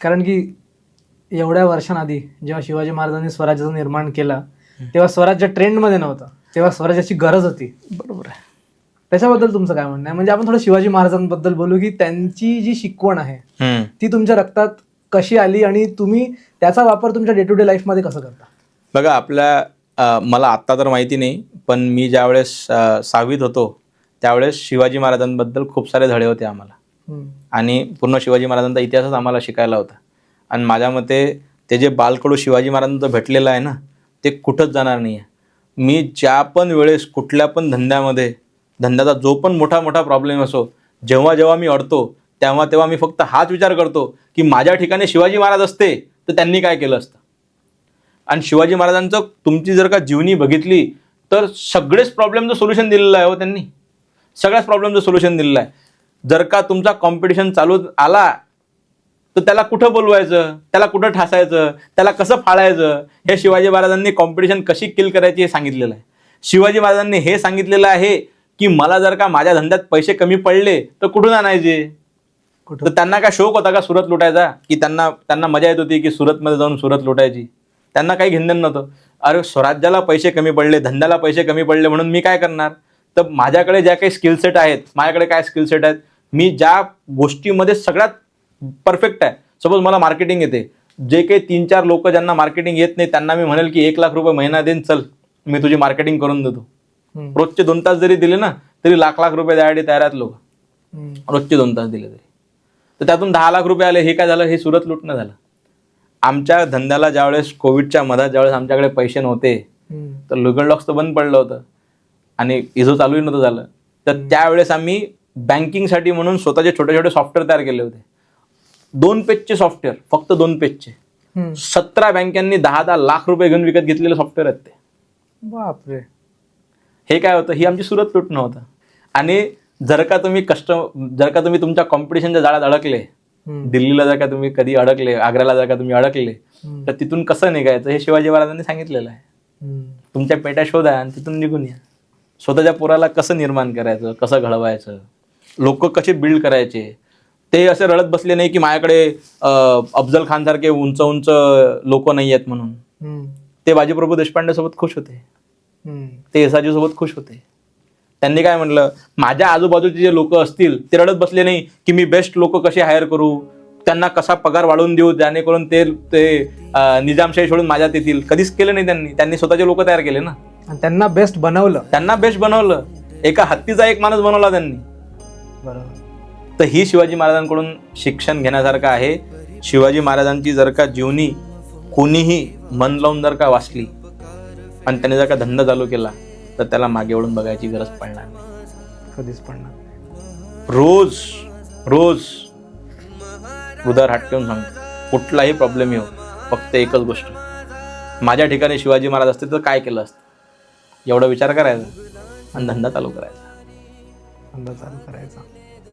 कारण की एवढ्या वर्षांआधी जेव्हा शिवाजी महाराजांनी स्वराज्याचं निर्माण केलं तेव्हा स्वराज्य ट्रेंडमध्ये नव्हतं. तेव्हा स्वराज्याची गरज होती. बरोबर आहे. त्याच्याबद्दल तुमचं काय म्हणणं आहे? म्हणजे आपण थोडं शिवाजी महाराजांबद्दल बोलू की त्यांची जी शिकवण आहे. ती तुमच्या रक्तात कशी आली आणि तुम्ही त्याचा वापर तुमच्या डे टू डे लाईफमध्ये कसं करता? बघा आपल्या मला आत्ता तर माहिती नाही पण मी ज्यावेळेस सहावीत होतो त्यावेळेस शिवाजी महाराजांबद्दल खूप सारे धडे होते आम्हाला. आणि पूर्ण शिवाजी महाराजांचा इतिहासच आम्हाला शिकायला होता. आणि माझ्या मते ते जे बालकडू शिवाजी महाराजांचं भेटलेलं आहे ना ते कुठंच जाणार नाही आहे मी ज्या पण वेळेस कुठल्या पण धंद्यामध्ये धंद्याचा जो पण मोठा मोठा प्रॉब्लेम असो जेव्हा जेव्हा मी अडतो तेव्हा तेव्हा मी फक्त हाच विचार करतो की माझ्या ठिकाणी शिवाजी महाराज असते तर त्यांनी काय केलं असतं? आणि शिवाजी महाराजांचं तुमची जर का जीवनी बघितली तर सगळेच प्रॉब्लेमचं सोल्युशन दिलेलं आहे हो त्यांनी. सगळ्याच प्रॉब्लेमचं सोल्युशन दिलेलं आहे. जर का तुमचा कॉम्पिटिशन चालू आला तर त्याला कुठं बोलवायचं? त्याला कुठं ठासायचं? त्याला कसं फाळायचं? हे शिवाजी महाराजांनी कॉम्पिटिशन कशी किल करायची हे सांगितलेलं आहे. शिवाजी महाराजांनी हे सांगितलेलं आहे की मला जर का माझ्या धंद्यात पैसे कमी पडले तर कुठून आणायचे? तर त्यांना काय शौक होता का सुरत लुटायचा? की त्यांना त्यांना मजा येत होती की सुरतमध्ये जाऊन सुरत लुटायची? त्यांना काही घेणं नव्हतं. अरे स्वराज्याला पैसे कमी पडले धंद्याला पैसे कमी पडले म्हणून मी काय करणार? तर माझ्याकडे ज्या काही स्किल सेट आहेत माझ्याकडे काय स्किल सेट आहेत? मी ज्या गोष्टीमध्ये सगळ्यात परफेक्ट आहे. सपोज मला मार्केटिंग येते. जे काही तीन चार लोक ज्यांना मार्केटिंग येत नाही त्यांना मी म्हणेल की एक लाख रुपये महिना देईन चल मी तुझी मार्केटिंग करून देतो. रोजचे दोन तास जरी दिले ना तरी लाख लाख रुपये द्यायला तयार आहेत लोक. रोजचे दोन तास दिले तरी. तर त्यातून दहा लाख रुपये आले हे काय झालं? हे सुरत लुटणं झालं. आमच्या धंद्याला ज्यावेळेस कोविडच्या मधात ज्यावेळेस आमच्याकडे पैसे नव्हते. तर लुगड लॉक्स तर बंद पडलं होतं. आणि इझो चालूही नव्हतं झालं. तर त्यावेळेस आम्ही बँकिंगसाठी म्हणून स्वतःचे छोटे छोटे सॉफ्टवेअर तयार केले होते. दोन पेजचे सॉफ्टवेअर फक्त दोन पेजचे. सतरा बँकांनी दहा दहा लाख रुपये घेऊन विकत घेतलेले सॉफ्टवेअर आहेत ते. बापरे. हे काय होतं? ही आमची सुरत लुटणं होतं. आणि जर का तुम्ही कस्ट जर का तुम्ही तुमच्या कॉम्पिटिशनच्या जाळ्यात अडकले. दिल्लीला जर का तुम्ही कधी अडकले आग्र्याला जर का तुम्ही अडकले. तर तिथून कसं निघायचं? हे शिवाजी महाराजांनी सांगितलेलं आहे. तुमच्या पेट्या शोधा आणि तिथून निघून या. स्वतःच्या पोराला कसं निर्माण करायचं? कसं घडवायचं? लोक कसे बिल्ड करायचे? ते असे रडत बसले नाही की माझ्याकडे अफजल खान सारखे उंच उंच लोक नाही आहेत म्हणून. ते बाजीप्रभू देशपांडे सोबत खुश होते. ते येसाजी सोबत खुश होते. त्यांनी काय म्हटलं माझ्या आजूबाजूचे जे लोक असतील ते रडत बसले नाही की मी बेस्ट लोक कसे हायर करू? त्यांना कसा पगार वाढवून देऊ जेणेकरून ते ते निजामशाही सोडून माझ्यात येतील? कधीच केलं नाही त्यांनी. त्यांनी स्वतःचे लोक तयार केले ना. त्यांना बेस्ट बनवलं. त्यांना बेस्ट बनवलं. एका हत्तीचा एक माणूस बनवला त्यांनी. बरोबर. तर ही शिवाजी महाराजांकडून शिक्षण घेण्यासारखं आहे. शिवाजी महाराजांची जर का जीवनी कोणीही मन लावून जर का वाचली आणि त्याने जर का धंदा चालू केला तर त्याला मागे वळून बघायची गरज पडणार नाही. कधीच पडणार रोज रोज उदार हात ठेवून सांगतो. कुठलाही प्रॉब्लेम येऊ फक्त एकच गोष्ट. माझ्या ठिकाणी शिवाजी महाराज असते तर काय केलं असतं? एवढा विचार करायचा आणि धंदा चालू करायचा. अंदाज चालू करायचा.